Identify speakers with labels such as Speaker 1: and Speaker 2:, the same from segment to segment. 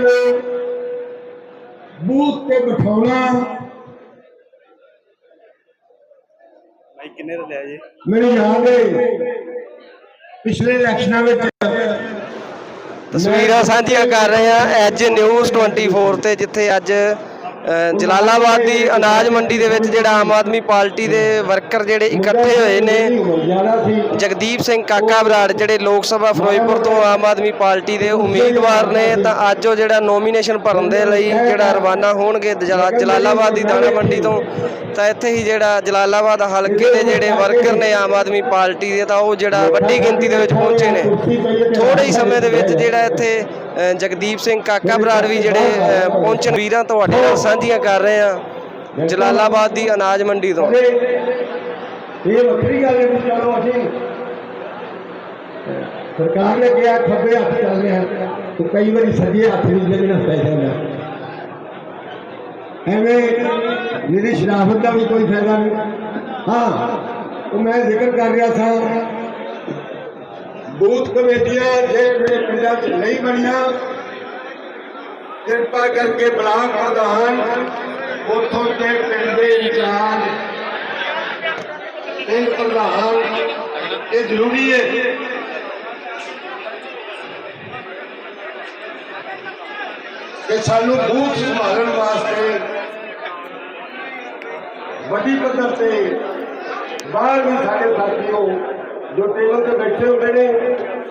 Speaker 1: ਨੂੰ ਬੂਥ ਤੇ ਬਿਠਾਉਣਾ।
Speaker 2: ਭਾਈ ਕਿੰਨੇ ਦਾ ਲਿਆ ਜੀ?
Speaker 1: ਮੈਨੂੰ ਯਾਦ ਹੈ ਪਿਛਲੇ ਇਲੈਕਸ਼ਨਾਂ ਵਿੱਚ
Speaker 3: ਤਸਵੀਰਾਂ ਸਾਂਝੀਆਂ ਕਰ ਰਹੇ ਹਾਂ ਐਜ ਨਿਊਜ਼ 24 ਤੇ ਜਿੱਥੇ ਅੱਜ ਜਲਾਲਾਬਾਦ ਦੀ ਅਨਾਜ ਮੰਡੀ ਦੇ ਵਿੱਚ ਜਿਹੜਾ ਆਮ ਆਦਮੀ ਪਾਰਟੀ ਦੇ ਵਰਕਰ ਜਿਹੜੇ ਇਕੱਠੇ ਹੋਏ ਨੇ, ਜਗਦੀਪ ਸਿੰਘ ਕਾਕਾ ਬਰਾੜ ਜਿਹੜੇ ਲੋਕ ਸਭਾ ਫਿਰੋਜ਼ਪੁਰ ਤੋਂ ਆਮ ਆਦਮੀ ਪਾਰਟੀ ਦੇ ਉਮੀਦਵਾਰ ਨੇ, ਤਾਂ ਅੱਜ ਉਹ ਜਿਹੜਾ ਨੋਮੀਨੇਸ਼ਨ ਭਰਨ ਦੇ ਲਈ ਜਿਹੜਾ ਰਵਾਨਾ ਹੋਣਗੇ ਜਲਾ- ਜਲਾਲਾਬਾਦ ਦੀ ਦਾਣਾ ਮੰਡੀ ਤੋਂ, ਤਾਂ ਇੱਥੇ ਹੀ ਜਿਹੜਾ ਜਲਾਲਾਬਾਦ ਹਲਕੇ ਦੇ ਜਿਹੜੇ ਵਰਕਰ ਨੇ ਆਮ ਆਦਮੀ ਪਾਰਟੀ ਦੇ, ਤਾਂ ਉਹ ਜਿਹੜਾ ਵੱਡੀ ਗਿਣਤੀ ਦੇ ਵਿੱਚ ਪਹੁੰਚੇ ਨੇ। ਥੋੜੇ ਹੀ ਸਮੇਂ ਦੇ ਵਿੱਚ ਜਿਹੜਾ ਇੱਥੇ ਜਗਦੀਪ ਸਿੰਘ ਕਾਕਾ ਬਰਾੜ ਵੀ ਜਿਹੜੇ ਪਹੁੰਚਣ, ਵੀਰਾਂ ਤੁਹਾਡੇ ਨਾਲ ਸਾਂਝੀਆਂ ਕਰ ਰਹੇ ਆ ਜਲਾਲਾਬਾਦ ਦੀ ਅਨਾਜ ਮੰਡੀ ਤੋਂ।
Speaker 1: ਇਹ ਵੱਖਰੀ ਗੱਲ ਹੈ ਚਲੋ ਅਸੀਂ, ਸਰਕਾਰ ਨੇ ਕਿਹਾ ਖੱਬੇ ਹੱਥ ਚੱਲਦੇ ਹਨ ਤੇ ਕਈ ਵਾਰੀ ਸੱਜੇ ਹੱਥ ਵੀ ਲੱਗਣਾ ਪੈ ਜਾਂਦਾ ਐਵੇਂ ਨਿਰੀ ਸ਼ਰਾਫਤ ਦਾ ਵੀ ਕੋਈ ਫਾਇਦਾ ਨਹੀਂ। ਹਾਂ, ਉਹ ਮੈਂ ਜ਼ਿਕਰ ਕਰ ਰਿਹਾ ਸਾਂ ਬੂਥ ਕਮੇਟੀਆਂ ਜੇ ਮੇਰੇ ਪਿੰਡਾਂ 'ਚ ਨਹੀਂ ਬਣੀਆਂ ਕਿਰਪਾ ਕਰਕੇ ਬਲਾਕ ਪ੍ਰਧਾਨ ਉੱਥੋਂ ਦੇ ਪਿੰਡ ਦੇ ਇੰਚਾਰਜ ਪਿੰਡ ਪ੍ਰਧਾਨ ਇਹ ਜ਼ਰੂਰੀ ਹੈ ਕਿ ਸਾਨੂੰ ਬੂਥ ਸੰਭਾਲਣ ਵਾਸਤੇ ਵੱਡੀ ਪੱਧਰ ਤੇ ਬਾਹਰ ਵੀ ਸਾਡੇ ਸਾਥੀਓ ਜੋ ਟੇਬਲ ਤੇ ਬੈਠੇ ਹੁੰਦੇ ਨੇ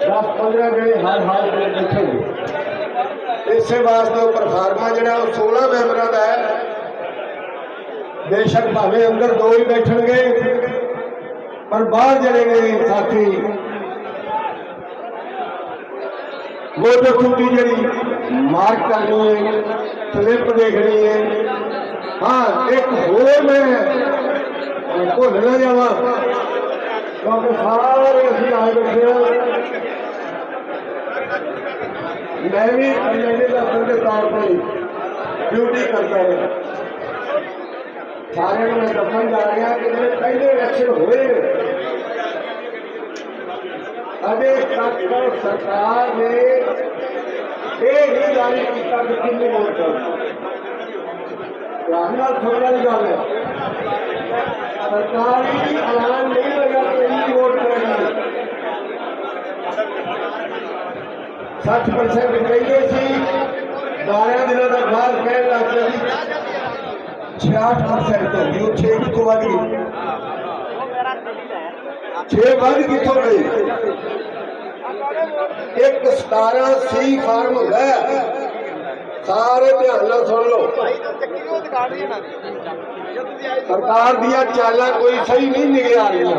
Speaker 1: 10 15 ਜਣੇ ਹਰ ਹਾਲ ਤੇ ਬੈਠੇ ਹੁੰਦੇ ਇਸੇ ਵਾਸਤੇ ਉਹ ਪਰਫਾਰਮਾ ਜਿਹੜਾ, ਉਹ 16 ਮੈਂਬਰਾਂ ਦਾ ਹੈ। ਬੇਸ਼ੱਕ ਭਾਵੇਂ ਅੰਦਰ ਦੋ ਹੀ ਬੈਠਣਗੇ, ਪਰ ਬਾਹਰ ਜਿਹੜੇ ਨੇ ਸਾਥੀ ਵੋਟਰ ਖੁੱਡੀ ਜਿਹੜੀ ਮਾਰਕ ਕਰਨੀ ਹੈ ਸਲਿੱਪ ਦੇਖਣੀ ਹੈ, ਹਾਂ, ਇੱਕ ਹੋਰ ਮੈਂ ਭੁੱਲ ਨਾ ਜਾਵਾਂ। باقی سارے اسی آئے بیٹھے ہیں میں بھی انگریزی دفتر کے طور پہ ڈیوٹی کرتا ہوں سارے میں دفن جا رہے ہیں کہ میرے پہلے الیکشن ہوئے ابھی تک سرکار نے یہ نہیں جاری کیا کہ کن نے ووٹ کرنا تھوڑا نہیں جانا سرکار اعلان نہیں 60% ਕਹਿੰਦੇ ਸੀ 12 ਦਿਨਾਂ ਦਾ ਬਾਅਦ ਕਹਿਣ ਲੱਗ ਪਏ ਸੀ 66% ਹੋ ਗਈ ਉਹ 6 ਕਿੱਥੋਂ ਵੱਧ ਗਈ 6 ਵੱਧ ਕਿੱਥੋਂ ਗਈ ਇੱਕ 17 ਸੀ ਫਾਰਮ ਹੁੰਦਾ ਹੈ। ਸਾਰੇ ਧਿਆਨ ਨਾਲ ਸੁਣ ਲਓ ਸਰਕਾਰ ਦੀਆਂ ਚਾਲਾਂ ਕੋਈ ਸਹੀ ਨਹੀਂ ਨਿਕਲ ਆ ਰਹੀਆਂ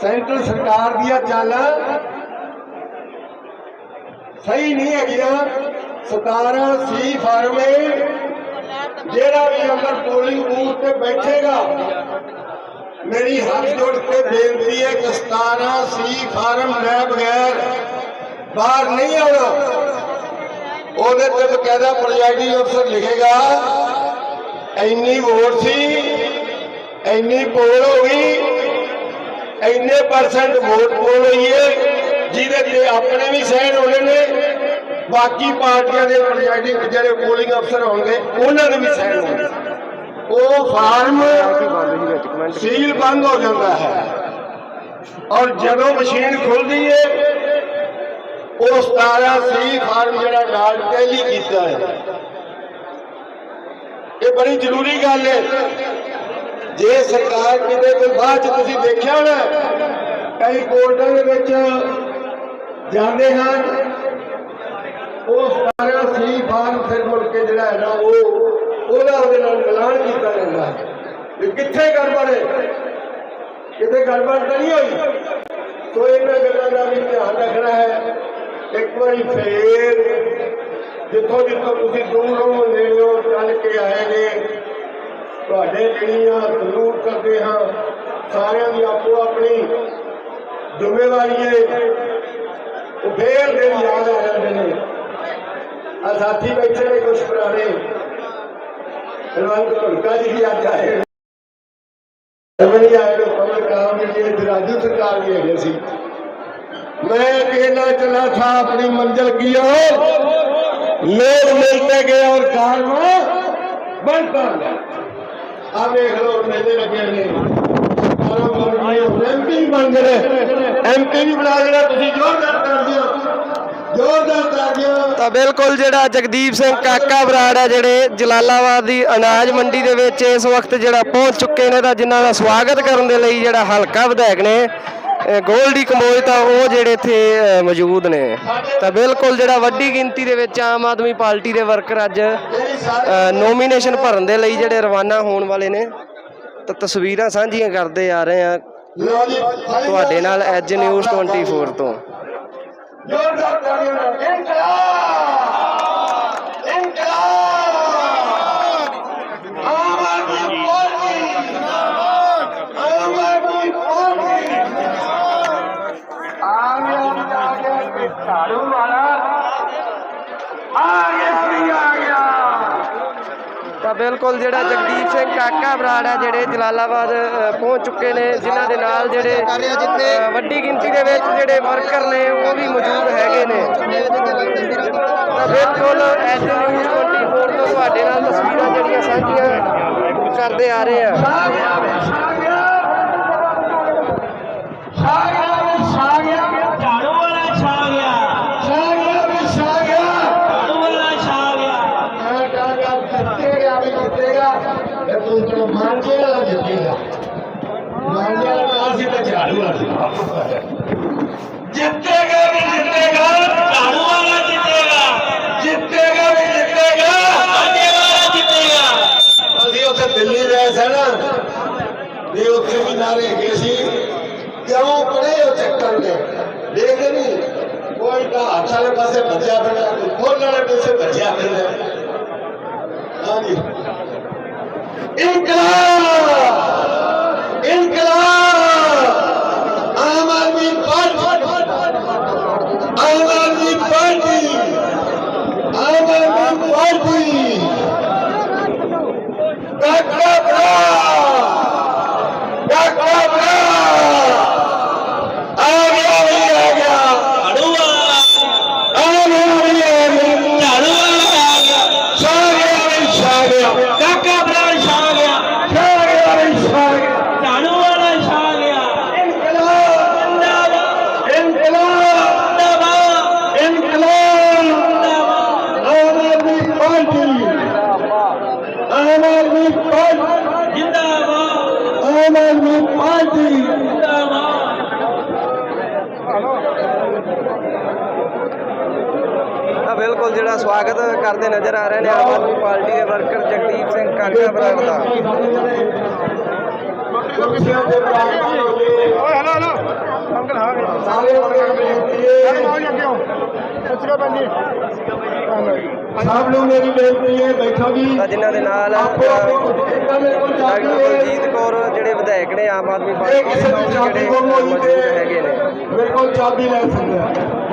Speaker 1: ਸੈਂਟਰ ਸਰਕਾਰ ਦੀਆਂ ਚਾਲਾਂ ਸਹੀ ਨਹੀਂ ਹੈਗੀਆਂ 17 ਸੀ ਫਾਰਮ ਜਿਹੜਾ ਵੀ ਅੰਦਰ ਪੋਲਿੰਗ ਬੂਥ ਤੇ ਬੈਠੇਗਾ, ਮੇਰੀ ਹੱਥ ਜੋੜ ਕੇ ਬੇਨਤੀ ਹੈ ਕਿ 17 ਸੀ ਫਾਰਮ ਲੈ ਬਗੈਰ ਬਾਹਰ ਨਹੀਂ ਆਉਣਾ। ਉਹਦੇ ਤੇ ਬਕਾਇਦਾ ਪ੍ਰੈਜ਼ਾਈਡਿੰਗ ਅਫਸਰ ਲਿਖੇਗਾ, ਇੰਨੀ ਵੋਟ ਸੀ, ਇੰਨੀ ਪੋਲ ਹੋ ਗਈ, ਇੰਨੇ ਪਰਸੈਂਟ ਵੋਟ ਪੋਲ ਹੋਈ ਹੈ ਜਿਹਦੇ ਤੇ ਆਪਣੇ ਵੀ ਸਹਿਣ ਹੋਣੇ ਨੇ ਬਾਕੀ ਪਾਰਟੀਆਂ ਦੇ ਪ੍ਰੈਜ਼ਾਈਡਿੰਗ ਜਿਹੜੇ ਪੋਲਿੰਗ ਅਫਸਰ ਹੋਣਗੇ, ਉਹਨਾਂ ਦੇ ਵੀ ਸਹਿਣ ਹੋਣਗੇ ਉਹ ਫਾਰਮ ਸੀਲ ਬੰਦ ਹੋ ਜਾਂਦਾ ਹੈ। ਔਰ ਜਦੋਂ ਮਸ਼ੀਨ ਖੁੱਲਦੀ ਹੈ ਉਹ 17 ਸੀ ਫਾਰਮ ਜਿਹੜਾ ਨਾਲ ਟੈਲੀ ਕੀਤਾ ਹੈ। ਇਹ ਬੜੀ ਜ਼ਰੂਰੀ ਗੱਲ ਹੈ। ਜੇ ਸਰਕਾਰ ਕਿਤੇ ਕੋਈ ਬਾਅਦ ਚ ਤੁਸੀਂ ਦੇਖਿਆ ਹੋਣਾ, ਕਈ ਕੋਰਟਾਂ ਦੇ ਵਿੱਚ ਜਾਂਦੇ ਹਨ। ਉਹ 17 ਸੀ ਫਾਰਮ ਫਿਰ ਮੁੜ ਕੇ ਜਿਹੜਾ ਹੈ ਨਾ ਉਹ ਉਹਦਾ ਉਹਦੇ ਨਾਲ ਮਿਲਾਨ ਕੀਤਾ ਜਾਂਦਾ ਹੈ। ਵੀ ਕਿੱਥੇ ਗੜਬੜ ਹੈ? ਕਿਤੇ ਗੜਬੜ ਤਾਂ ਨਹੀਂ ਹੋਈ? ਸੋ ਇਹਨਾਂ ਗੱਲਾਂ ਦਾ ਵੀ ਧਿਆਨ ਰੱਖਣਾ ਹੈ। ਇੱਕ ਵਾਰੀ ਫੇਰ ਜਿੱਥੋਂ ਜਿੱਥੋਂ ਤੁਸੀਂ ਦੂਰੋਂ ਨੇੜਿਓਂ ਚੱਲ ਕੇ ਆਏ ਨੇ ਤੁਹਾਡੇ ਜਿਹੜੀਆਂ ਜ਼ਰੂਰ ਕਰਦੇ ਹਾਂ, ਸਾਰਿਆਂ ਦੀ ਆਪੋ ਆਪਣੀ ਜ਼ਿੰਮੇਵਾਰੀ ਹੈ। پھر دن یاد آ جاتے ہیں ساتھی بیٹھے نے کچھ پرانے۔ جی آئے۔ سرکار بھی ہے اپنی منزل کی لوگ ملتے گئے اور لگے ایم پی بھی بن گئے ایم پی بھی بنا دینا جو
Speaker 3: ਤਾਂ ਬਿਲਕੁਲ ਜਿਹੜਾ ਜਗਦੀਪ ਸਿੰਘ ਕਾਕਾ ਬਰਾੜ ਹੈ ਜਿਹੜੇ ਜਲਾਲਾਬਾਦ ਦੀ ਅਨਾਜ ਮੰਡੀ ਦੇ ਵਿੱਚ ਇਸ ਵਕਤ ਜਿਹੜਾ ਪਹੁੰਚ ਚੁੱਕੇ ਨੇ ਤਾਂ ਜਿਨ੍ਹਾਂ ਦਾ ਸਵਾਗਤ ਕਰਨ ਦੇ ਲਈ ਜਿਹੜਾ ਹਲਕਾ ਵਿਧਾਇਕ ਨੇ ਗੋਲਡੀ ਕੰਬੋਜ ਤਾਂ ਉਹ ਜਿਹੜੇ ਇੱਥੇ ਮੌਜੂਦ ਨੇ। ਤਾਂ ਬਿਲਕੁਲ ਜਿਹੜਾ ਵੱਡੀ ਗਿਣਤੀ ਦੇ ਵਿੱਚ ਆਮ ਆਦਮੀ ਪਾਰਟੀ ਦੇ ਵਰਕਰ ਅੱਜ ਨੋਮੀਨੇਸ਼ਨ ਭਰਨ ਦੇ ਲਈ ਜਿਹੜੇ ਰਵਾਨਾ ਹੋਣ ਵਾਲੇ ਨੇ। ਤਾਂ ਤਸਵੀਰਾਂ ਸਾਂਝੀਆਂ ਕਰਦੇ ਆ ਰਹੇ ਆ ਤੁਹਾਡੇ ਨਾਲ ਐਜ ਨਿਊਜ਼ 24 ਤੋਂ।
Speaker 1: ਜ਼ੋਰਦਾਰ ਕਰ ਦਿਓ ਇਨਕਲਾਬ ਇਨਕਲਾਬ ਆਮ ਆਦਮੀ ਪਾਰਟੀ ਆਮ ਆਦਮੀ ਪਾਰਟੀ ਆ ਗਿਆ ਆ ਗਿਆ ਝਾੜੂ ਵਾਲਾ ਆ ਗਿਆ ਵੀ ਆ ਗਿਆ
Speaker 3: ਤਾਂ ਬਿਲਕੁਲ ਜਿਹੜਾ ਜਗਦੀਪ ਸਿੰਘ ਕਾਕਾ ਬਰਾੜ ਹੈ ਜਿਹੜੇ ਜਲਾਲਾਬਾਦ ਪਹੁੰਚ ਚੁੱਕੇ ਨੇ ਜਿਨ੍ਹਾਂ ਦੇ ਨਾਲ ਜਿਹੜੇ ਵੱਡੀ ਗਿਣਤੀ ਦੇ ਵਿੱਚ ਜਿਹੜੇ ਵਰਕਰ ਨੇ ਉਹ ਵੀ ਮੌਜੂਦ ਹੈਗੇ ਨੇ ਤਾਂ ਬਿਲਕੁਲ ਐਸ ਨਿਊਜ਼ 24 ਤੋਂ ਤੁਹਾਡੇ ਨਾਲ ਤਸਵੀਰਾਂ ਜਿਹੜੀਆਂ ਸਾਂਝੀਆਂ ਕਰਦੇ ਆ ਰਹੇ ਆ
Speaker 1: سن یہ
Speaker 4: اتنے بھی نعرے کیوں
Speaker 1: پڑے
Speaker 4: چکر
Speaker 1: نہیں؟
Speaker 4: کوئی
Speaker 1: پاسے
Speaker 4: اچھا
Speaker 1: کوئی پاسے ہاں جی۔ انقلاب! انقلاب!
Speaker 4: عام
Speaker 1: آدمی پارٹی۔ عام
Speaker 4: آدمی
Speaker 3: پارٹی۔ عام آدمی پارٹی۔ ਕਰਦੇ ਨਜ਼ਰ ਆ ਰਹੇ ਨੇ ਆਮ ਆਦਮੀ ਪਾਰਟੀ ਦੇ ਵਰਕਰ ਜਗਦੀਪ ਸਿੰਘ ਕਾਕਾ ਬਰਾੜ ਦਾ।
Speaker 1: ਹੋ ਓਏ ਹਲੋ ਹਲੋ। ਅੰਕਲ ਹਾਂ ਸਾਰੇ ਵਰਗਾਂ ਨੂੰ ਬੇਨਤੀ ਹੈ। ਸਭ ਨੂੰ ਮੇਰੀ ਬੇਨਤੀ ਹੈ ਬੈਠੋ ਜੀ।
Speaker 3: ਤਾਂ ਜਿਨ੍ਹਾਂ ਦੇ ਨਾਲ
Speaker 1: ਆਪੋ ਆਪਣੀ ਕੁਰਸੀਆਂ ਮੇਰੇ ਕੋਲ
Speaker 3: ਡਾਕਟਰ
Speaker 1: ਚਾਬੀ ਹੈ
Speaker 3: ਬਲਜੀਤ ਕੌਰ ਜਿਹੜੇ ਵਿਧਾਇਕ ਨੇ ਆਮ ਆਦਮੀ ਪਾਰਟੀ ਦੇ
Speaker 1: ਦੀ ਚਾਬੀ
Speaker 3: ਜਿਹੜੇ ਮੌਜੂਦ ਹੈਗੇ ਨੇ।
Speaker 1: ਮੇਰੇ ਕੋਲ ਚਾਬੀ ਲੈ ਸਕਦਾ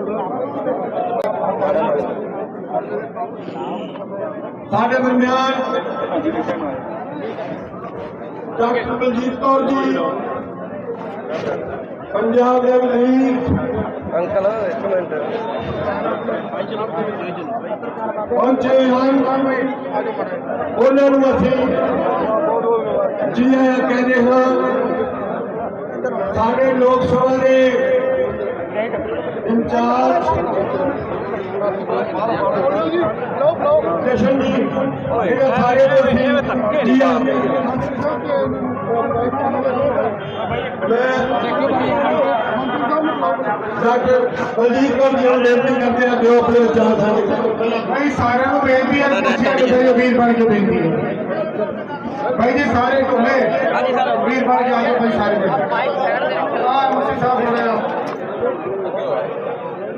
Speaker 3: ساڈے درمیان
Speaker 1: ڈاکٹر بلجیت کور جی پنجاب پہنچے ہیں انہوں جی آیا کہنے ہاں سارے لوگ سبھا کے انچارج سارے جی کو بھائی جی سارے گھومے ہے امیر کے آگے بھائی سارے بھائی صاحب بولے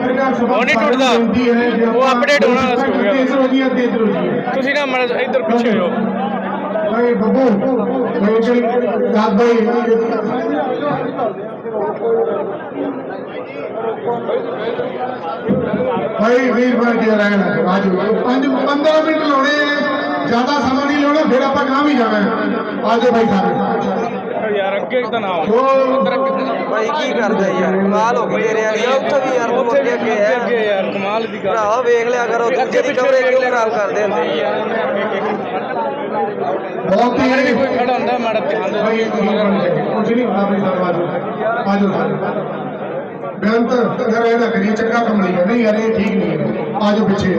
Speaker 2: ਟੁੱਟਦਾ।
Speaker 5: ਬੇਨਤੀ ਹੈ ਕਿ
Speaker 2: ਉਹ
Speaker 5: ਆਪਾਂ
Speaker 2: update ਹੋਣਾ ਸ਼ੁਰੂ ਹੋ ਗਿਆ।
Speaker 5: ਤੇਜ਼ ਹੋ ਜੀ ਤੇਜ਼ ਹੋ ਜੀ
Speaker 2: ਤੁਸੀਂ ਨਾ ਮੜ ਇੱਧਰ ਪਿੱਛੇ ਹੋ
Speaker 5: ਭਾਈ ਬੱਬੂ ਮੈਂ ਚਲ ਦਾਦ ਭਾਈ ਭਾਈ ਵੀਰ ਬਣ ਕੇ ਰਹਿਣਾ ਆਜੋ ਪੰਜ 15 ਮਿੰਟ ਲਾਉਣੇ ਆ ਜ਼ਿਆਦਾ ਸਮਾਂ ਨਹੀਂ ਲਾਉਣਾ ਫਿਰ ਆਪਾਂ ਗਾਂ ਵੀ ਜਾਣਾ ਹੈ। ਆਜੋ ਭਾਈ ਸਾਰੇ
Speaker 2: ਯਾਰ ਅੱਗੇ ਤਾਂ ਨਾ ਆਓ
Speaker 5: ਸੋ
Speaker 3: ਭਾਈ ਕੀ ਕਰਦਾ ਯਾਰ? ਕਮਾਲ ਹੋ ਗਈ ਤੇਰੇ ਵਾਲੀ। ਉੱਥੇ ਵੀ ਯਾਰ ਤੂੰ ਅੱਗੇ ਅੱਗੇ ਹੈ
Speaker 2: ਅੱਗੇ ਯਾਰ ਕਮਾਲ ਦੀ ਗੱਲ।
Speaker 3: ਭਰਾਵਾ ਵੇਖ ਲਿਆ ਕਰੋ ਦੂਜੇ ਦੀ ਕਵਰੇਜ ਕਿਉਂ ਖਰਾਬ ਕਰਦੇ ਹੁੰਦੇ? ਯਾਰ
Speaker 5: ਬਹੁਤ ਹੀ
Speaker 2: ਕੋਈ ਖੜਾ ਹੁੰਦਾ ਮਾੜਾ ਧਿਆਨ ਦੇ।
Speaker 5: ਕੁਝ ਨਹੀਂ ਹੁੰਦਾ ਭਾਈ ਸਾਹਿਬ ਆਜੋ ਆਜੋ। ਸਾਰੇ ਬੇਅੰਤ ਯਾਰ ਇਹਦਾ ਕਰੀ ਚੰਗਾ ਕੰਮ ਨਹੀਂ ਹੈ। ਨਹੀਂ ਯਾਰ ਇਹ ਠੀਕ ਨਹੀਂ ਹੈ। ਆਜੋ ਪਿੱਛੇ